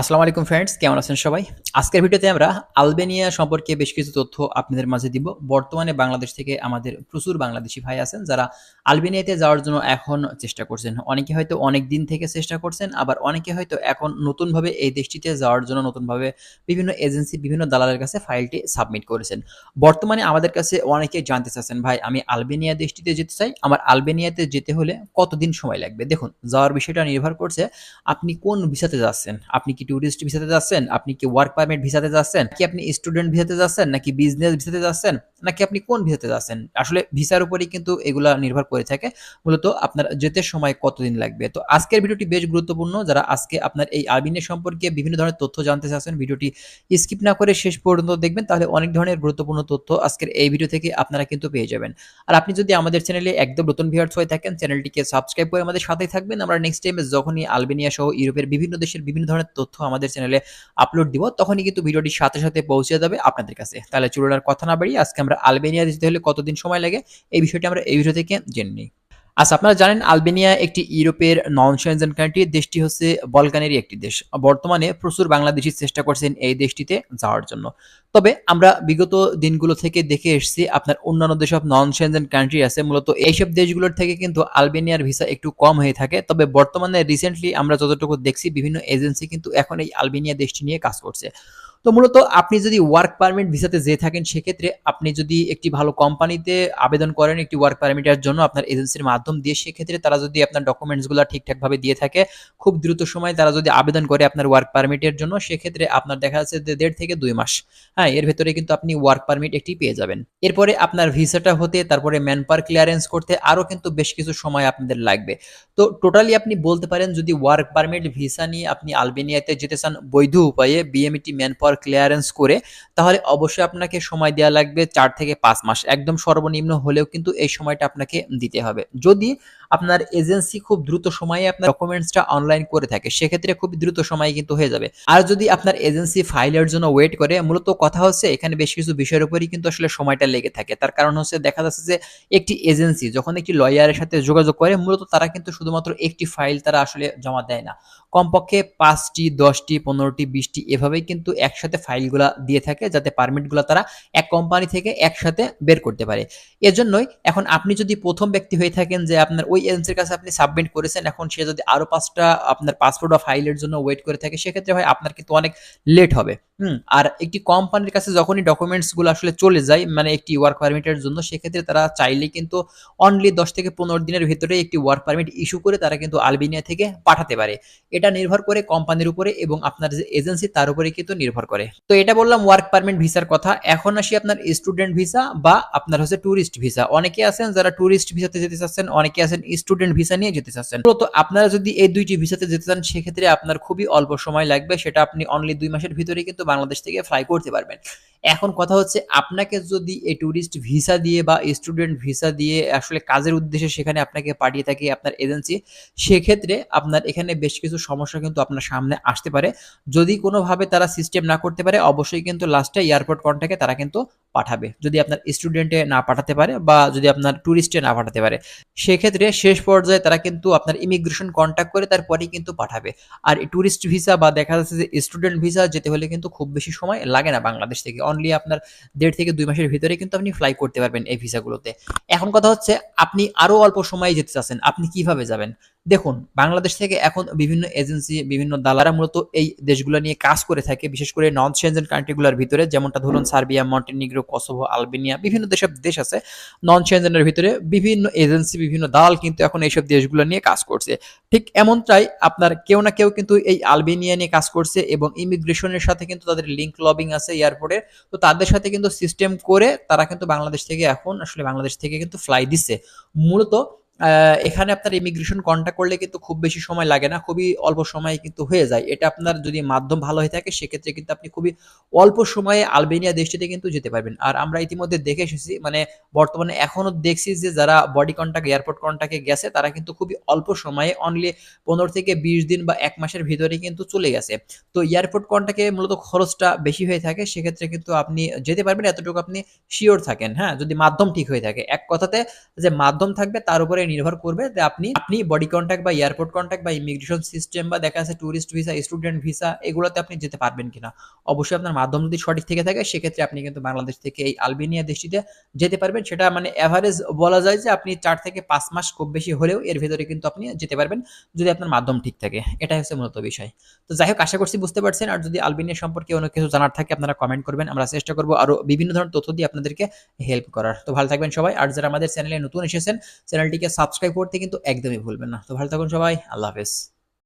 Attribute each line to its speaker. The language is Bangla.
Speaker 1: আসসালামু আলাইকুম ফ্রেন্ডস কেমন আছেন সবাই? আজকের ভিডিওতে আমরা আলবেনিয়া সম্পর্কে বেশ কিছু তথ্য আপনাদের মাঝে দিব। বর্তমানে বাংলাদেশ থেকে আমাদের প্রচুর বাংলাদেশি ভাই আছেন যারা আলবেনিয়াতে যাওয়ার জন্য এখন চেষ্টা করছেন। অনেকে হয়তো অনেক দিন থেকে চেষ্টা করছেন, আবার অনেকে হয়তো এখন নতুনভাবে এই দেশটিতে যাওয়ার জন্য নতুনভাবে বিভিন্ন এজেন্সি, বিভিন্ন দালালের কাছে ফাইলটি সাবমিট করেছেন। বর্তমানে আমাদের কাছে অনেকে জানতে চাচ্ছেন, ভাই, আমি আলবেনিয়া দেশটিতে যেতে চাই। আমার আলবেনিয়াতে যেতে হলে কতদিন সময় লাগবে? দেখুন, যাওয়ার বিষয়টা নির্ভর করছে আপনি কোন ভিসাতে যাচ্ছেন, আপনি কি ট্যুরিস্ট ভিসাতে যাচ্ছেন? আপনি কি ওয়ার্ক পারমিট ভিসাতে যাচ্ছেন? কি আপনি স্টুডেন্ট ভিসাতে যাচ্ছেন? নাকি বিজনেস ভিসাতে যাচ্ছেন? নাকি আপনি কোন ভিসাতে যাচ্ছেন? আসলে ভিসার উপরেই কিন্তু এগুলা নির্ভর করে থাকে। মূলত আপনার যেতে সময় কতদিন লাগবে? তো আজকের ভিডিওটি বেশ গুরুত্বপূর্ণ। যারা আজকে আপনার এই আরবিনের সম্পর্কে বিভিন্ন ধরনের তথ্য জানতে চাচ্ছেন, ভিডিওটি স্কিপ না করে শেষ পর্যন্ত দেখবেন। তাহলে অনেক ধরনের গুরুত্বপূর্ণ তথ্য আজকের এই ভিডিও থেকে আপনারা কিন্তু পেয়ে যাবেন। আর আপনি যদি আমাদের চ্যানেলে একদম নতুন ভিউয়ার্স হয়ে থাকেন চ্যানেলটিকে সাবস্ক্রাইব করে আমাদের সাথেই থাকবেন। আমরা নেক্সট টাইমে যখনই আলবেনিয়া সহ ইউরোপের বিভিন্ন দেশের বিভিন্ন ধরনের তথ্য আমাদের চ্যানেলে আপলোড দিব, তখনই কিন্তু ভিডিওটি সাথে সাথে পৌঁছে যাবে আপনাদের কাছে। তাহলে চলুন আর কথা না বাড়িয়ে আজকে আমরা আলবেনিয়া যেতে হলে কতদিন সময় লাগে? এই বিষয়টি আমরা এই ভিডিও থেকে জেনে নিই। আচ্ছা আপনারা জানেন আলবেনিয়া একটি ইউরোপের নন সেনজেন কান্ট্রি দেশটি হচ্ছে বলকানেরই একটি দেশ। বর্তমানে প্রচুর বাংলাদেশি চেষ্টা করছেন এই দেশটিতে যাওয়ার জন্য। তবে আমরা বিগত দিনগুলো থেকে দেখে এসেছি, আপনার অন্যান্য যেসব নন সেনজেন কান্ট্রি আছে, মূলত এইসব দেশগুলোর থেকে কিন্তু আলবেনিয়ার ভিসা একটু কম হয়ে থাকে। তবে বর্তমানে রিসেন্টলি আমরা যতটুকু দেখছি, বিভিন্ন এজেন্সি কিন্তু এখন এই আলবেনিয়া দেশটি নিয়ে কাজ করছে। তো মূলত আপনি যদি ওয়ার্ক পারমিট ভিসাতে যেয়ে থাকেন, সেক্ষেত্রে আপনি যদি একটি ভালো কোম্পানিতে আবেদন করেন একটি ওয়ার্ক পারমিটের জন্য আপনার এজেন্সির মাধ্যম দিয়ে, সেক্ষেত্রে তারা যদি আপনার ডকুমেন্টসগুলো ঠিকঠাকভাবে দিয়ে থাকে, খুব দ্রুত সময় তারা যদি আবেদন করে আপনার ওয়ার্ক পারমিটের জন্য, সেক্ষেত্রে আপনার দেখা যাচ্ছে যে দেড় থেকে দুই মাস। হ্যাঁ এর ভেতরে কিন্তু আপনি ওয়ার্ক পারমিট একটি পেয়ে যাবেন। এরপরে আপনার ভিসাটা হতে, তারপরে ম্যান পাওয়ার ক্লিয়ারেন্স করতে আরও কিন্তু বেশ কিছু সময় আপনাদের লাগবে। তো টোটালি আপনি বলতে পারেন, যদি ওয়ার্ক পারমিট ভিসা নিয়ে আপনি আলবেনিয়াতে যেতে চান, বৈধ উপায়ে বিএমইটি ম্যান পাওয়ার ক্লিয়ারেন্স করে, তাহলে অবশ্যই আপনাকে সময় দেওয়া লাগবে চার থেকে পাঁচ মাস। একদম সর্বনিম্ন হলেও কিন্তু এই সময়টা আপনাকে দিতে হবে। যদি আপনার এজেন্সি খুব দ্রুত সময়ে আপনার ডকুমেন্টসটা অনলাইন করে থাকে, সেক্ষেত্রে খুব দ্রুত সময়ে কিন্তু হয়ে যাবে। আর যদি আপনার এজেন্সি ফাইলের জন্য ওয়েট করে, মূলত কথা হচ্ছে এখানে বেশ কিছু বিষয়ের উপরই কিন্তু আসলে সময়টা লেগে থাকে। তার কারণ হচ্ছে দেখা যাচ্ছে যে একটি এজেন্সি যখন একটি লয়ারের সাথে যোগাযোগ করে, মূলত তারা কিন্তু শুধুমাত্র একটি ফাইল তারা আসলে জমা দেয় না। কমপক্ষে পাঁচটি, দশটি, পনেরোটি, বিশটি, এভাবেই কিন্তু একসাথে ফাইলগুলা দিয়ে থাকে যাতে পারমিটগুলো তারা এক কোম্পানি থেকে একসাথে বের করতে পারে। এজন্যই এখন আপনি যদি প্রথম ব্যক্তি হয়ে থাকেন যে আপনার ওই এজেন্সির কাছে আপনি সাবমিট করেছেন, এখন সে যদি আরও পাঁচটা আপনার পাসপোর্ট বা ফাইলের জন্য ওয়েট করে থাকে, সেক্ষেত্রে হয় আপনার কিন্তু অনেক লেট হবে। হুম, আর একটি কোম্পানির কাছে যখনই ডকুমেন্টসগুলো আসলে চলে যায় মানে একটি ওয়ার্ক পারমিটের জন্য, সেক্ষেত্রে তারা চাইলে কিন্তু অনলি দশ থেকে পনেরো দিনের ভিতরে একটি ওয়ার্ক পারমিট ইস্যু করে তারা কিন্তু আলবেনিয়া থেকে পাঠাতে পারে। এটা নির্ভর করে কোম্পানির উপরে এবং আপনার যে এজেন্সি তার উপরে কিন্তু নির্ভর করে। তো এটা বললাম ওয়ার্ক পারমিট ভিসার কথা। এখন আসি আপনার স্টুডেন্ট ভিসা বা আপনার হচ্ছে ট্যুরিস্ট ভিসা অনেকে আছেন যারা ট্যুরিস্ট ভিসাতে যেতে চাচ্ছেন, অনেকে আছেন স্টুডেন্ট ভিসা নিয়ে যেতে চাচ্ছেন। তো আপনারা যদি এই দুইটি ভিসাতে যেতে চান, সেক্ষেত্রে আপনার খুবই অল্প সময় লাগবে। সেটা আপনি অনলি দুই মাসের ভিতরে কিন্তু বাংলাদেশ থেকে ফ্লাই করতে পারবেন। এখন কথা হচ্ছে আপনাকে যদি এই ট্যুরিস্ট ভিসা দিয়ে বা স্টুডেন্ট ভিসা দিয়ে আসলে কাজের উদ্দেশ্যে সেখানে আপনাকে পাঠিয়ে থাকে আপনার এজেন্সি সেক্ষেত্রে আপনার এখানে বেশ কিছু সমস্যা কিন্তু আপনার সামনে আসতে পারে। যদি কোনোভাবে তারা সিস্টেম না করতে পারে, অবশ্যই কিন্তু লাস্টে এয়ারপোর্ট কন্ট্যাক্টে তারা কিন্তু পাঠাবে, যদি আপনার স্টুডেন্টে না পাঠাতে পারে বা যদি আপনার ট্যুরিস্টে না পাঠাতে পারে। সেক্ষেত্রে শেষ পর্যায়ে তারা কিন্তু আপনার ইমিগ্রেশন কন্ট্যাক্ট করে তারপরেই কিন্তু পাঠাবে। আর ট্যুরিস্ট ভিসা বা দেখা যাচ্ছে যে স্টুডেন্ট ভিসা যেতে হলে কিন্তু খুব বেশি সময় লাগে না বাংলাদেশ থেকে। অনলি আপনার দেড় থেকে দুই মাসের ভিতরে কিন্তু আপনি ফ্লাই করতে পারবেন এই ভিসাগুলোতে এখন কথা হচ্ছে, আপনি আরও অল্প সময়ে যেতে চাচ্ছেন, আপনি কীভাবে যাবেন? দেখুন, বাংলাদেশ থেকে এখন বিভিন্ন এজেন্সি বিভিন্ন দালারা মূলত এই দেশগুলো নিয়ে কাজ করে থাকে, বিশেষ করে নন সেনজেন কান্ট্রিগুলোর ভিতরে, যেমনটা ধরুন সার্বিয়া, মন্টেনিগ্রো কসোভো আলবেনিয়া বিভিন্ন দেশের দেশ আছে। নন সেনজেনের ভিতরে বিভিন্ন এজেন্সি বিভিন্ন দালাল কিন্তু এখন এইসব দেশগুলো নিয়ে কাজ করছে। ঠিক এমনটাই আপনার কেউ না কেউ কিন্তু এই আলবেনিয়া নিয়ে কাজ করছে এবং ইমিগ্রেশনের সাথে কিন্তু তাদের লিঙ্ক লবিং আছে এয়ারপোর্টের তো তাদের সাথে কিন্তু সিস্টেম করে তারা কিন্তু বাংলাদেশ থেকে এখন, আসলে বাংলাদেশ থেকে কিন্তু ফ্লাই দিচ্ছে মূলত এখানে আপনার ইমিগ্রেশন কন্ট্যাক্ট করলে কিন্তু খুব বেশি সময় লাগে না, খুবই অল্প সময়ে কিন্তু হয়ে যায়। এটা আপনার যদি মাধ্যম ভালো হয়ে থাকে, সেক্ষেত্রে কিন্তু আপনি খুবই অল্প সময়ে আলবেনিয়া দেশটিতে কিন্তু যেতে পারবেন। আর আমরা ইতিমধ্যে দেখে এসেছি মানে বর্তমানে এখনও দেখছি যে যারা বডি কন্ট্যাক্ট এয়ারপোর্ট কন্ট্যাক্টে গেছে, তারা কিন্তু খুবই অল্প সময়ে অনলি পনেরো থেকে বিশ দিন বা এক মাসের ভিতরে কিন্তু চলে গেছে। তো এয়ারপোর্ট কন্ট্যাক্টে মূলত খরচটা বেশি হয়ে থাকে, সেক্ষেত্রে কিন্তু আপনি যেতে পারবেন, এতটুকু আপনি শিওর থাকেন হ্যাঁ? যদি মাধ্যম ঠিক হয়ে থাকে। এক কথাতে যে মাধ্যম থাকবে, তার উপরে নির্ভর করবে যে আপনি আপনি বডি কন্ট্যাক্ট বা এয়ারপোর্ট কন্ট্যাক্ট বা ইমিগ্রেশন সিস্টেম বা দেখা যাচ্ছে ট্যুরিস্ট ভিসা স্টুডেন্ট ভিসা এগুলোতে আপনি যেতে পারবেন কিনা। অবশ্যই আপনার মাধ্যম যদি সঠিক থেকে থাকে, সেক্ষেত্রে আপনি কিন্তু বাংলাদেশ থেকে এই আলবেনিয়া দেশটিতে যেতে পারবেন। সেটা মানে অ্যাভারেজ বলা যায় যে আপনি চার থেকে পাঁচ মাস খুব বেশি হলেও এর ভেতরে কিন্তু আপনি যেতে পারবেন যদি আপনার মাধ্যম ঠিক থাকে। এটাই হচ্ছে মূলত বিষয়। তো যাই হোক, আশা করছি বুঝতে পারছেন। আর যদি আলবেনিয়া সম্পর্কে অন্য কিছু জানার থাকে, আপনারা কমেন্ট করবেন। আমরা চেষ্টা করব আরও বিভিন্ন ধরনের তথ্য দিয়ে আপনাদেরকে হেল্প করার। তো ভালো থাকবেন সবাই। আর যারা আমাদের চ্যানেলে নতুন এসেছেন চ্যানেলটিকে সাবস্ক্রাইব করতে কিন্তু একদমই ভুলবেন না। তো ভালো থাকুন সবাই আল্লাহ হাফেজ।